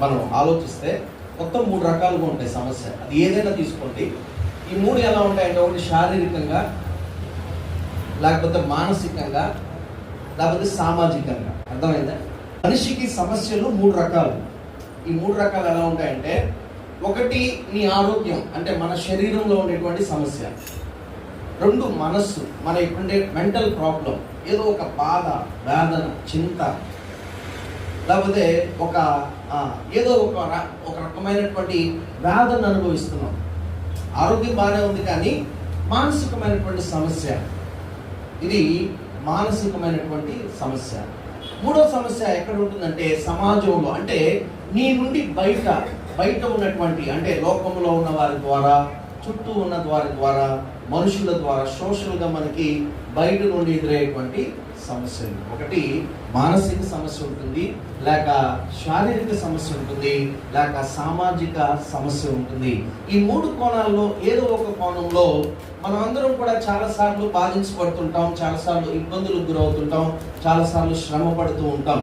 మనం ఆలోచిస్తే మొత్తం మూడు రకాలుగా ఉంటాయి సమస్య. అది ఏదైనా తీసుకోండి. ఈ మూడు ఎలా ఉంటాయంటే ఒకటి శారీరకంగా లేకపోతే మానసికంగా లేకపోతే సామాజికంగా. అర్థమైందా? మనిషికి సమస్యలు మూడు రకాలు. ఈ మూడు రకాలు ఎలా ఉంటాయంటే ఒకటి నీ ఆరోగ్యం అంటే మన శరీరంలో ఉండేటువంటి సమస్య. రెండు మనస్సు మన ఇప్పుడే మెంటల్ ప్రాబ్లం. ఏదో ఒక బాధ వేదన చింత లేకపోతే ఒక ఏదో ఒక ఒక రకమైనటువంటి వ్యాధను అనుభవిస్తున్నాం. ఆరోగ్యం బాగానే ఉంది కానీ మానసికమైనటువంటి సమస్య. ఇది మానసికమైనటువంటి సమస్య. మూడో సమస్య ఎక్కడ ఉంటుందంటే సమాజంలో అంటే నీ నుండి బయట బయట ఉన్నటువంటి అంటే లోకంలో ఉన్న వారి ద్వారా చుట్టూ ఉన్న వారి ద్వారా మనుషుల ద్వారా సోషల్గా మనకి బయట నుండి ఎదురయ్యేటువంటి సమస్యలు. ఒకటి మానసిక సమస్య ఉంటుంది లేక శారీరక సమస్య ఉంటుంది లేక సామాజిక సమస్య ఉంటుంది. ఈ మూడు కోణాల్లో ఏదో ఒక కోణంలో మనం అందరం కూడా చాలాసార్లు బాధించబడుతుంటాం చాలాసార్లు ఇబ్బందులకు గురవుతుంటాం చాలాసార్లు శ్రమ పడుతూ ఉంటాం.